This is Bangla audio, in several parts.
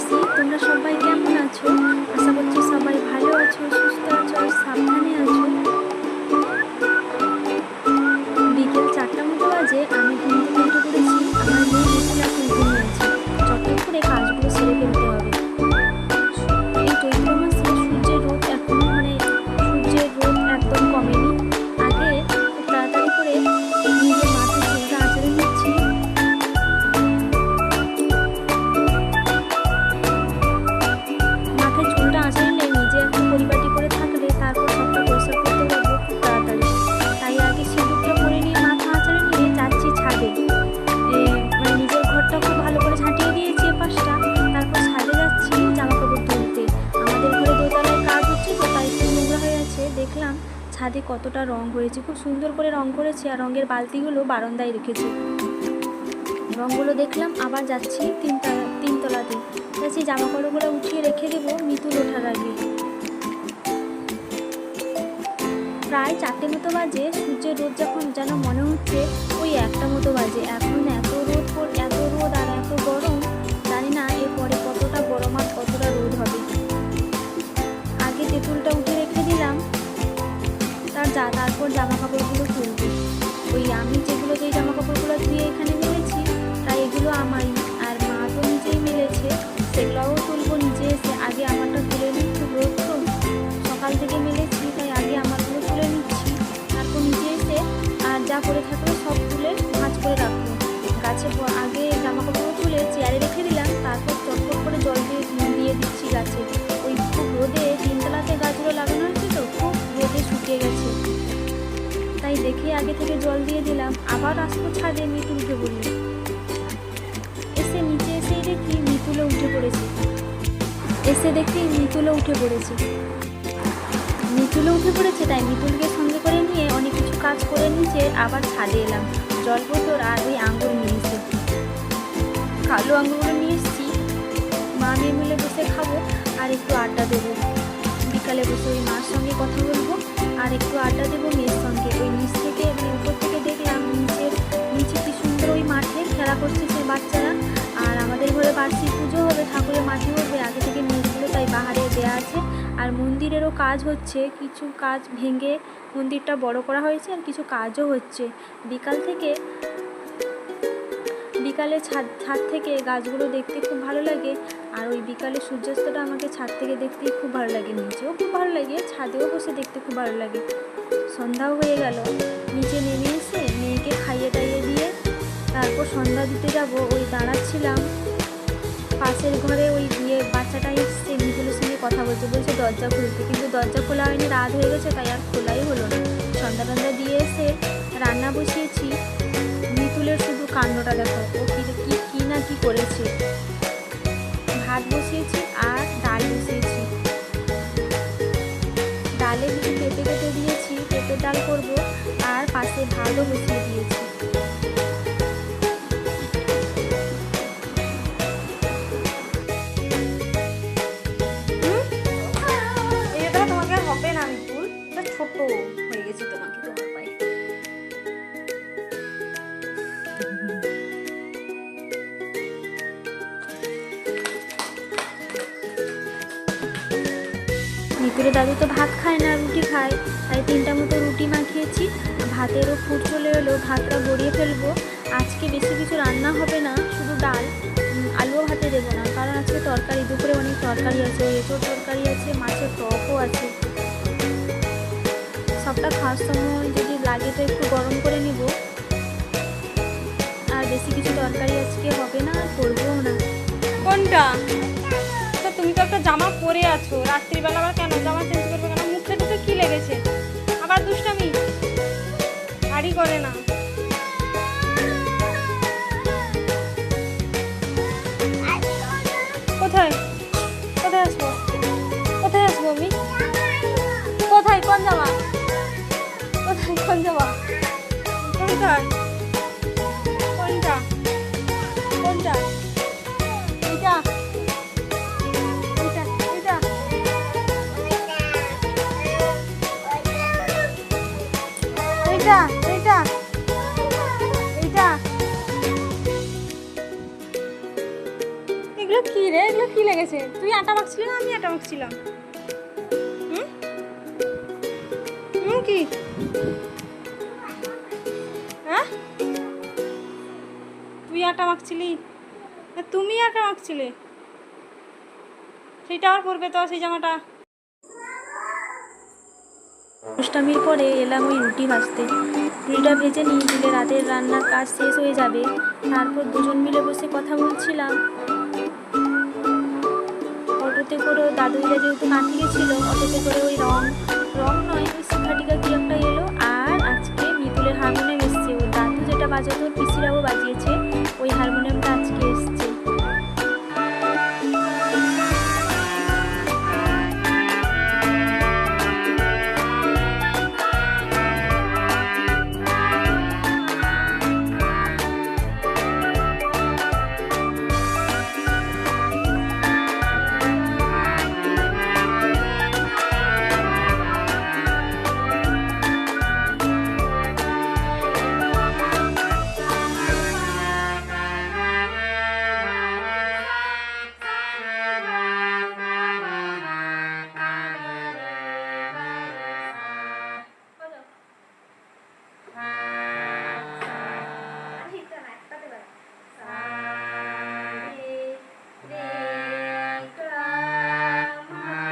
মাসি তোমরা সবাই কেমন আছো? আশা করছি সবাই ভালো আছো সুস্থ আছো আর দেখলাম ছাদে কতটা রং হয়েছে। খুব সুন্দর করে রং করেছে আর রঙের বালতিগুলো বারান্দায় রেখেছে। রঙগুলো দেখলাম, আবার যাচ্ছি তিনতলা, তিনতলাতে। যাচ্ছি জামা কাপড়গুলো উঠিয়ে রেখে দেবো মিতুল ওঠার আগে। প্রায় চারটে মতো বাজে, সূর্যের রোদ যখন যেন মনে হচ্ছে, ওই একটা মতো বাজে। এখন এত রোদ সেগুলোও তুলবো নিজে এসে। আগে আমারটা তুলে নিচ্ছি রোদ সকাল থেকে মেলেছি, তাই আগে আমারগুলো তুলে নিচ্ছি। তারপর নিজে এসে, আর যা করে থাকল সব তুলে ভাঁজ করে রাখব। গাছে আগে জামা কাপড় তুলে চেয়ারে রেখে দিলাম, তারপর চটপট করে জল দিয়ে দিয়ে দিচ্ছি গাছে। ওই খুব রোদে তিনতলাতে গাছগুলো লাগানো হয়েছে তো, খুব রোদে শুকিয়ে গেছে। তাই দেখে আগে থেকে জল দিয়ে দিলাম। আবার আসব ছাদে মিতুলকে বলল এসে নিচে এসেই দেখি মিতুলে উঠে পড়েছে। এসে দেখি মিতুলে উঠে পড়েছে। মিতুলে উঠে পড়েছে, তাই মিতুলকে সঙ্গে করে নিয়ে অনেক কিছু কাজ করে নিচে আবার ছাদে এলাম। জল বোতল আর ওই আঙ্গুর নিয়ে এসে। কালো আঙ্গুরগুলো নিয়ে এসেছি। মা মেয়ে মিলে বসে খাব আর একটু আড্ডা দেবো। বিকালে বসে ওই মার সঙ্গে কথা বলব আর একটু আড্ডা দেবো মেয়ের সঙ্গে। ওই নিচ থেকে বার্ষিক পুজো হবে, ঠাকুরের মাটি হবে, আগে থেকে মেয়েগুলো তাই বাহারে দেওয়া আছে। আর মন্দিরেরও কাজ হচ্ছে, কিছু কাজ ভেঙে মন্দিরটা বড় করা হয়েছে আর কিছু কাজও হচ্ছে। বিকাল থেকে, বিকালে ছাদ ছাদ থেকে গাছগুলো দেখতে খুব ভালো লাগে, আর ওই বিকালে সূর্যাস্তটা আমাকে ছাদ থেকে দেখতেই খুব ভালো লাগে, নিচেও খুব ভালো লাগে, ছাদেও বসে দেখতে খুব ভালো লাগে। সন্ধ্যাও হয়ে গেল, নিচে নেমে এসে মেয়েকে খাইয়ে টাইয়ে দিয়ে তারপর সন্ধ্যা দিতে যাব, ওই দাঁড়াচ্ছিলাম। পাশের ঘরে ওই বিয়ে বাচ্চাটা এসছে, মিতুলের সঙ্গে কথা বলছে বলছে দরজা খুলতে। কিন্তু দরজা খোলা হয়নি, রাত হয়ে গেছে, তাই আর খোলাই হলো না। সন্ধ্যা টন্ধা দিয়ে এসে রান্না বসিয়েছি। মিতুলের শুধু কাণ্ডটা দেখো, ও কি কি কি না কী করেছে। ভাত বসিয়েছি আর ডাল বসিয়েছি। ডালে কিছু পেঁপে কেটে দিয়েছি, পেঁপের ডাল করব, আর পাশে ভাতও বসিয়ে দিয়েছি। মিতুলের দাদু তো ভাত খায় না, রুটি খায়। তাই তিনটা মতো রুটি মাখিয়েছি ভাতেরও ফুট চলে এলো, ভাতটা গড়িয়ে ফেলব। আজকে বেশি কিছু রান্না হবে না, শুধু ডাল আলুও ভাতে দেবো না। কারণ আজকে তরকারি, দুপুরে অনেক তরকারি আছে এঁচোড় তরকারি আছে, মাছের টকও আছে। সবটা খাওয়ার সময় যদি লাগে তো একটু গরম করে নিব। কিছু তরকারি আজকে হবে না, আর করবও না। কোনটা? তো তুমি তো একটা জামা পরে আছো। রাত্রিবেলা আবার কেন? জামা চেঞ্জ করবে কেন? মুখে টুকে কি লেগেছে? আবার দুষ্টামি? হাড়ি করে না। কোথায়? কোথায় আসব? কোথায় আসব আমি? কোথায়? কোন জামা? কোথায়? কোন জামা? কোনটা কি তুই আটা মাখছিলি না, আমি আটা মাখছিলাম। হুম? কি? হ্যাঁ? তুই আটা মাখছিলি? তুমি আটা মাখছিলে? সেইটা আবার পরবে তো সেই জামাটা। অষ্টমীর পরে এলাম ওই রুটি ভাজতে। রুটিটা ভেজে নিয়ে দিলে রাতের রান্নার কাজ শেষ হয়ে যাবে। তারপর দুজন মিলে বসে কথা বলছিলাম। করে দাদুইরা যেহেতু কাঁথি গেছিল অটোতে করে ওই রং রং নয়, ওই শিক্ষাটিকা কি একটা এলো। আর আজকে মিতুলের হারমোনিয়াম এসছে। ওর দাদু যেটা বাজাতো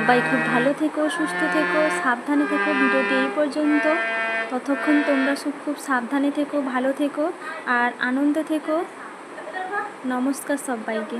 সবাই খুব ভালো থেকো, সুস্থ থেকো, সাবধানে থেকো ভিডিওটি এই পর্যন্ত। ততক্ষণ তোমরা খুব সাবধানে থেকো, ভালো থেকো, আর আনন্দ থেকো। নমস্কার সবাইকে।